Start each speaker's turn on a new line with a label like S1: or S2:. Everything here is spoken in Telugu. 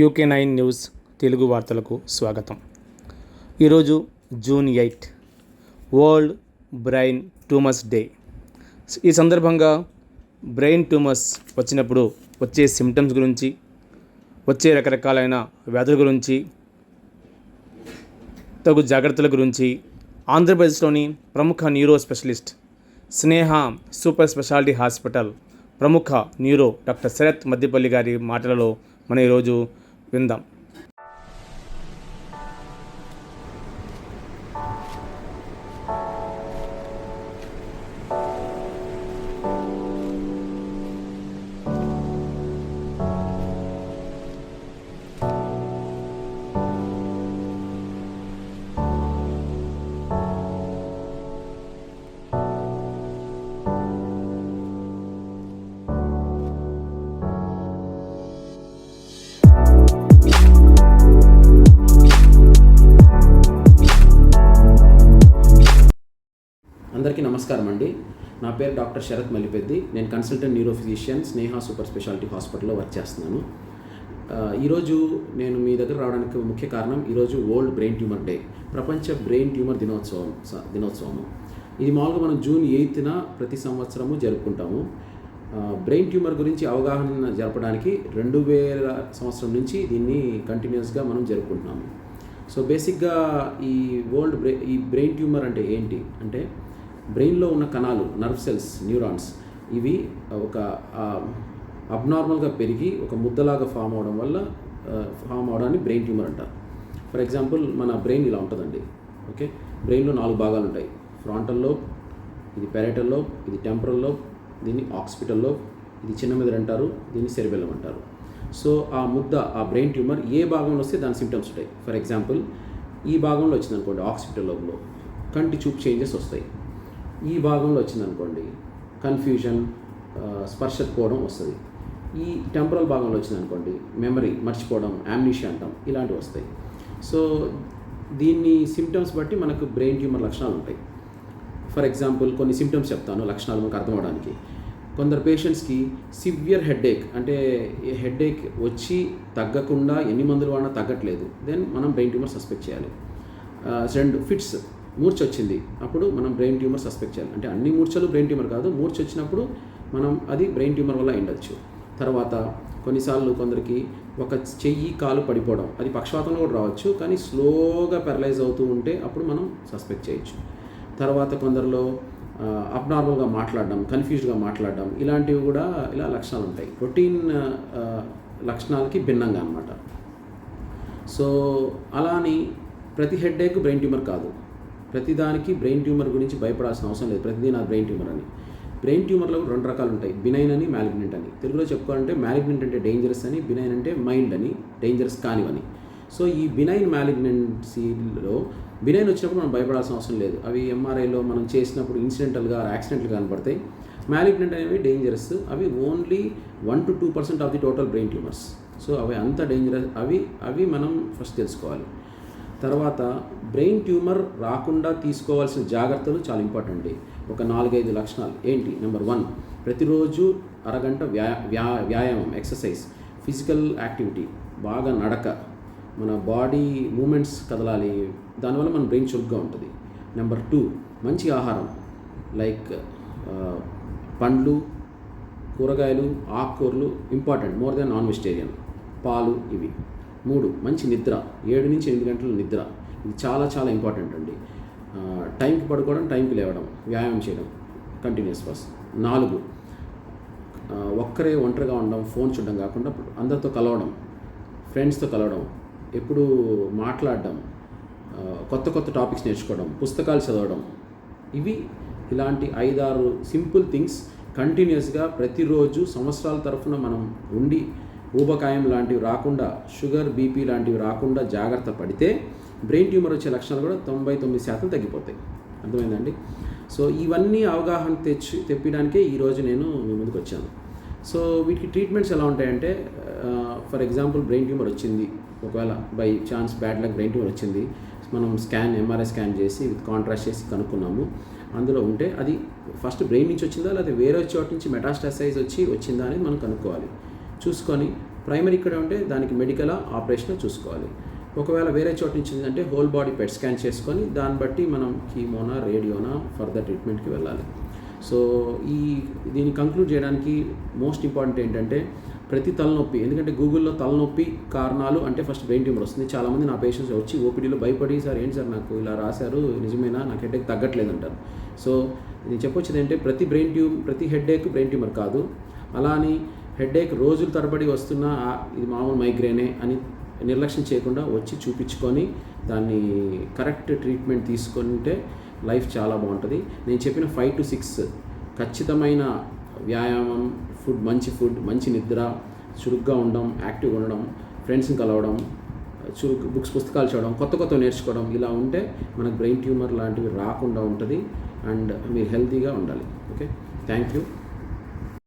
S1: యూకే నైన్ న్యూస్ తెలుగు వార్తలకు స్వాగతం. ఈరోజు June eight world brain tumours day. ఈ సందర్భంగా బ్రెయిన్ ట్యూమర్స్ వచ్చినప్పుడు వచ్చే సిమ్టమ్స్ గురించి వచ్చే రకరకాలైన వ్యాధుల గురించి తగు జాగ్రత్తల గురించి ఆంధ్రప్రదేశ్లోని ప్రముఖ neuro specialist Sneha super speciality hospital ప్రముఖ న్యూరో డాక్టర్ శరత్ మద్దిపల్లి గారి మాటలలో మనం ఈరోజు విందాం
S2: అందరికీ నమస్కారం అండి. నా పేరు డాక్టర్ శరత్ మల్లిపెద్ది. నేను consultant neuro physician Sneha super speciality హాస్పిటల్లో వర్క్ చేస్తున్నాను. ఈరోజు నేను మీ దగ్గర రావడానికి ముఖ్య కారణం ఈరోజు వరల్డ్ బ్రెయిన్ ట్యూమర్ డే ప్రపంచ బ్రెయిన్ ట్యూమర్ దినోత్సవం స- దినోత్సవము. ఇది మామూలుగా మనం జూన్ ఎయిత్న ప్రతి సంవత్సరము జరుపుకుంటాము. బ్రెయిన్ ట్యూమర్ గురించి అవగాహన జరపడానికి రెండు వేల సంవత్సరం నుంచి దీన్ని కంటిన్యూస్గా మనం జరుపుకుంటున్నాము. సో బేసిక్గా ఈ వరల్డ్ బ్రె ఈ బ్రెయిన్ ట్యూమర్ అంటే ఏంటి? అంటే బ్రెయిన్లో ఉన్న కణాలు నర్వ్ సెల్స్ న్యూరాన్స్ ఇవి ఒక అబ్నార్మల్గా పెరిగి ఒక ముద్దలాగా ఫామ్ అవడం వల్ల ఫామ్ అవడాన్ని బ్రెయిన్ ట్యూమర్ అంటారు. ఫర్ ఎగ్జాంపుల్ మన బ్రెయిన్ ఇలా ఉంటుందండి. ఓకే? బ్రెయిన్లో నాలుగు భాగాలు ఉంటాయి. ఫ్రాంటల్ లోబ్ ఇది పెరటల్ లోబ్ ఇది టెంపరల్ లోబ్ దీన్ని ఆక్సిపిటల్ లోబ్ ఇది చిన్న మెదడు అంటారు దీన్ని సెరిబెల్లం అంటారు. సో ఆ ముద్ద ఆ బ్రెయిన్ ట్యూమర్ ఏ భాగంలో వస్తే దాని సిమ్టమ్స్ ఉంటాయి. ఫర్ ఎగ్జాంపుల్ ఈ భాగంలో వచ్చింది అనుకోండి ఆక్సిపిటల్ లోబ్లో కంటి చూపు చేంజెస్ వస్తాయి. ఈ భాగంలో వచ్చిందనుకోండి కన్ఫ్యూజన్ స్పర్శకపోవడం వస్తుంది. ఈ టెంపరల్ భాగంలో వచ్చిందనుకోండి మెమరీ మర్చిపోవడం యామ్నిషియా అంటాం ఇలాంటివి వస్తాయి. సో దీన్ని సిమ్టమ్స్ బట్టి మనకు బ్రెయిన్ ట్యూమర్ లక్షణాలు ఉంటాయి. ఫర్ ఎగ్జాంపుల్ కొన్ని సిమ్టమ్స్ చెప్తాను లక్షణాలు మనకు అర్థం అవడానికి కొందరు పేషెంట్స్కి సివియర్ హెడేక్ అంటే హెడేక్ వచ్చి తగ్గకుండా ఎన్ని మందులు వాడినా తగ్గట్లేదు దెన్ మనం బ్రెయిన్ ట్యూమర్ సస్పెక్ట్ చేయాలి. రెండు ఫిట్స్ మూర్ఛ వచ్చింది అప్పుడు మనం బ్రెయిన్ ట్యూమర్ సస్పెక్ట్ చేయాలి. అంటే అన్ని మూర్ఛలు బ్రెయిన్ ట్యూమర్ కాదు మూర్ఛ వచ్చినప్పుడు మనం అది బ్రెయిన్ ట్యూమర్ వల్ల ఉండొచ్చు. తర్వాత కొన్నిసార్లు కొందరికి ఒక చెయ్యి కాలు పడిపోవడం అది పక్షవాతంలో కూడా రావచ్చు కానీ స్లోగా పెరలైజ్ అవుతూ ఉంటే అప్పుడు మనం సస్పెక్ట్ చేయొచ్చు. తర్వాత కొందరిలో అబ్నార్మల్గా మాట్లాడడం కన్ఫ్యూజ్డ్గా మాట్లాడడం ఇలాంటివి కూడా ఇలా లక్షణాలు ఉంటాయి. రొటీన్ లక్షణాలకి భిన్నంగా అనమాట సో అలా అని ప్రతి హెడ్ఏక్ బ్రెయిన్ ట్యూమర్ కాదు. ప్రతిదానికి బ్రెయిన్ ట్యూమర్ గురించి భయపడాల్సిన అవసరం లేదు. ప్రతిదీ నా బ్రెయిన్ ట్యూమర్ అని. బ్రెయిన్ ట్యూమర్లో రెండు రకాలు ఉంటాయి. బినైన్ అని మ్యాలిగ్నెంట్ అని. తెలుగులో చెప్పుకోవాలంటే మ్యాలిగ్నెంట్ అంటే డేంజరస్ అని బినైన్ అంటే మైల్డ్ అని డేంజరస్ కానివని. సో ఈ బినైన్ మ్యాలిగ్నెన్సీలో బినైన్ వచ్చినప్పుడు మనం భయపడాల్సిన అవసరం లేదు. అవి ఎంఆర్ఐలో మనం చేసినప్పుడు ఇన్సిడెంటల్గా యాక్సిడెంటల్గా కనపడతాయి మ్యాలిగ్నెంట్ అనేవి డేంజరస్ అవి only one to two percent of the total brain tumours so అవి అంత డేంజరస్ అవి అవి మనం ఫస్ట్ తెలుసుకోవాలి. తర్వాత బ్రెయిన్ ట్యూమర్ రాకుండా తీసుకోవాల్సిన జాగ్రత్తలు చాలా ఇంపార్టెంట్ ఒక నాలుగైదు లక్షణాలు. ఏంటి? నెంబర్ వన్ ప్రతిరోజు అరగంట వ్యా వ్యా వ్యాయామం ఎక్సర్సైజ్ ఫిజికల్ యాక్టివిటీ బాగా నడక మన బాడీ మూమెంట్స్ కదలాలి దానివల్ల మన బ్రెయిన్ చురుగ్గా ఉంటుంది. నెంబర్ టూ మంచి ఆహారం లైక్ పండ్లు కూరగాయలు ఆకుకూరలు important more than non vegetarian పాలు ఇవి. మూడు మంచి నిద్ర. ఏడు నుంచి ఎనిమిది గంటల నిద్ర. ఇది చాలా చాలా ఇంపార్టెంట్ అండి. టైంకి పడుకోవడం టైంకి లేవడం వ్యాయామం చేయడం కంటిన్యూస్ ఫస్ట్ నాలుగు ఒక్కరే ఒంటరిగా ఉండడం ఫోన్ చూడడం కాకుండా అందరితో కలవడం ఫ్రెండ్స్తో కలవడం ఎప్పుడు మాట్లాడడం కొత్త కొత్త టాపిక్స్ నేర్చుకోవడం పుస్తకాలు చదవడం. ఇవి ఇలాంటి ఐదారు సింపుల్ థింగ్స్ కంటిన్యూస్గా ప్రతిరోజు సంవత్సరాల తరఫున మనం ఉండి ఊబకాయం లాంటివి రాకుండా షుగర్ బీపీ లాంటివి రాకుండా జాగ్రత్త పడితే బ్రెయిన్ ట్యూమర్ వచ్చే లక్షణాలు కూడా తొంభై తొమ్మిది శాతం తగ్గిపోతాయి. అర్థమైందండి? సో ఇవన్నీ అవగాహన తెచ్చి తెప్పడానికే ఈరోజు నేను మీ ముందుకు వచ్చాను. సో వీటికి ట్రీట్మెంట్స్ ఎలా ఉంటాయంటే ఫర్ ఎగ్జాంపుల్ బ్రెయిన్ ట్యూమర్ వచ్చింది ఒకవేళ by chance bad luck brain tumour వచ్చింది మనం స్కాన్ ఎంఆర్ఐ స్కాన్ చేసి విత్ కాంట్రాస్ట్ చేసి కనుక్కున్నాము. అందులో ఉంటే అది ఫస్ట్ బ్రెయిన్ నుంచి వచ్చిందా లేకపోతే వేరే చోట నుంచి మెటాస్టాసైజ్ వచ్చి వచ్చిందా అనేది మనం కనుక్కోవాలి. చూసుకొని ప్రైమరీ ఇక్కడ ఉంటే దానికి మెడికల్ ఆపరేషన్ చూసుకోవాలి. ఒకవేళ వేరే చోట నుంచి అంటే హోల్ బాడీ పెట్ స్కాన్ చేసుకొని దాన్ని బట్టి మనం కీమోనా రేడియోనా ఫర్దర్ ట్రీట్మెంట్కి వెళ్ళాలి. సో ఈ దీన్ని కంక్లూడ్ చేయడానికి మోస్ట్ ఇంపార్టెంట్ ఏంటంటే ప్రతి తలనొప్పి ఎందుకంటే గూగుల్లో తలనొప్పి కారణాలు అంటే ఫస్ట్ బ్రెయిన్ ట్యూమర్ వస్తుంది. చాలామంది నా పేషెంట్స్ వచ్చి ఓపీడీలో భయపడి సార్ ఏంటి సార్ నాకు ఇలా రాశారు? నిజమేనా? నాకు హెడేక్ తగ్గట్లేదు అంటారు సో నేను చెప్పొచ్చేది ఏంటంటే ప్రతి బ్రెయిన్ ట్యూమ్ ప్రతి హెడేక్ బ్రెయిన్ ట్యూమర్ కాదు. అలా అని హెడేక్ రోజుల తరబడి వస్తున్న ఇది మామూలు మైగ్రేనే అని నిర్లక్ష్యం చేయకుండా వచ్చి చూపించుకొని దాన్ని కరెక్ట్ ట్రీట్మెంట్ తీసుకుంటే లైఫ్ చాలా బాగుంటుంది. నేను చెప్పిన ఫైవ్ టు సిక్స్ ఖచ్చితమైన వ్యాయామం ఫుడ్ మంచి ఫుడ్ మంచి నిద్ర చురుగ్గా ఉండడం యాక్టివ్గా ఉండడం ఫ్రెండ్స్ని కలవడం చురుకు బుక్స్ పుస్తకాలు చదవడం కొత్త కొత్త నేర్చుకోవడం ఇలా ఉంటే మనకు బ్రెయిన్ ట్యూమర్ లాంటివి రాకుండా ఉంటుంది. అండ్ మీరు హెల్తీగా ఉండాలి. ఓకే? Thank you.